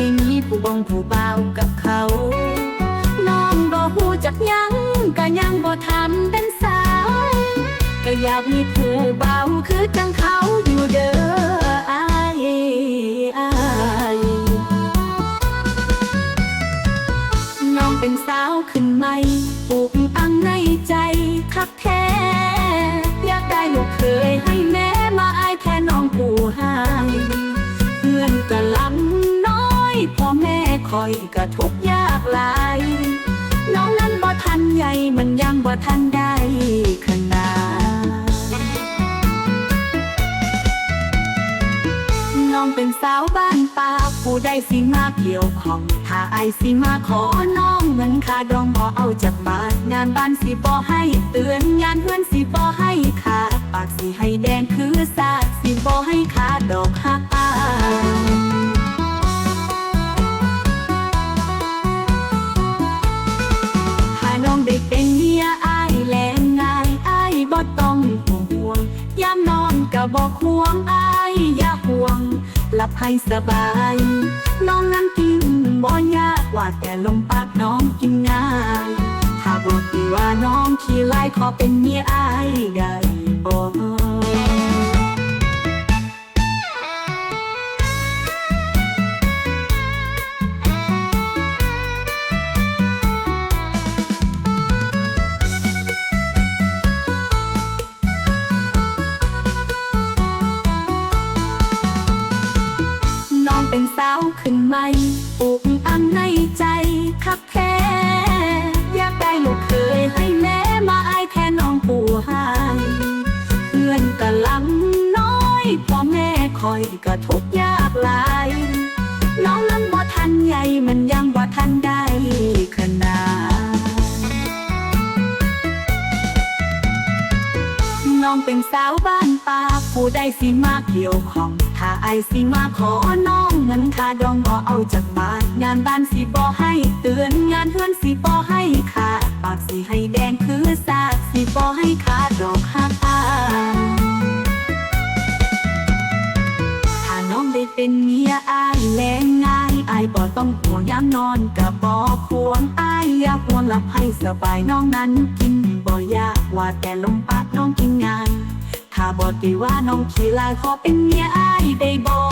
บงผู้เบาวกับเขา น้องบ่ฮู้จักยังก็ยังบ่ทันเป็นสาว ก็อยากมีผู้เบาคือจังเขาอยู่เด้ออายอายน้องเป็นสาวขึ้นใหม่ปลูกอังในใจคักแท้ คอยก็ทุกยากหลาย น้องนั้นบ่ทันใหญ่มันยังบ่ทันได้ขนาดน้องเป็นสาวบ้านป่าผู้ใดสิมาเกี่ยวของ ถ้าไอสิมาขอน้องเงินค่าดองบ่เอาจากบาทงานบ้านสิบ่ให้เตือนงานเพื่อนสิบ่ให้ขาด บอกห่วงอายอย่าห่วงหลับให้สบาย น้องนั้นกินบ่ยากว่าแต่ลมปากน้องกินง่าย ถ้าบอกว่าน้องขี้ไล่ขอเป็นเมียอายได้บ่ เป็นสาวขึ้นใหม่ปลูกอันในใจคักแท้อยากได้ลูกเคยให้แม่มาอายแทนน้องผู้หายเพื่อนก็ลำน้อยพ่อแม่คอยก็ทุกยากหลาย น้องนั้นบ่ทันใหญ่มันยังบ่ทันได้ขนาดน้องเป็นสาวบ้า ป่าผู้ใดสิมาเกี่ยวของ ถ้าไอสิมาขอน้องเงินค่าดองบ่เอาจากบ้านงานบ้านสิบ่ให้ เตือนงานเพื่อนสิบ่ให้ขาดปากสิให้แดงคือสาดสิบ่ให้ขาดดอกหักอาถ้าน้องได้เป็นเมียอายแลงง่ายอายบ่ต้องห่วงยามนอนกับบ่ควงอายอยากห่วงหลับให้สบายน้องนั้นกินบ่ยากว่าแต่ลมปากน้องกินงาน ถ้าบอกดีว่าน้องขี้ลายขอเป็นเมียอายได้บ่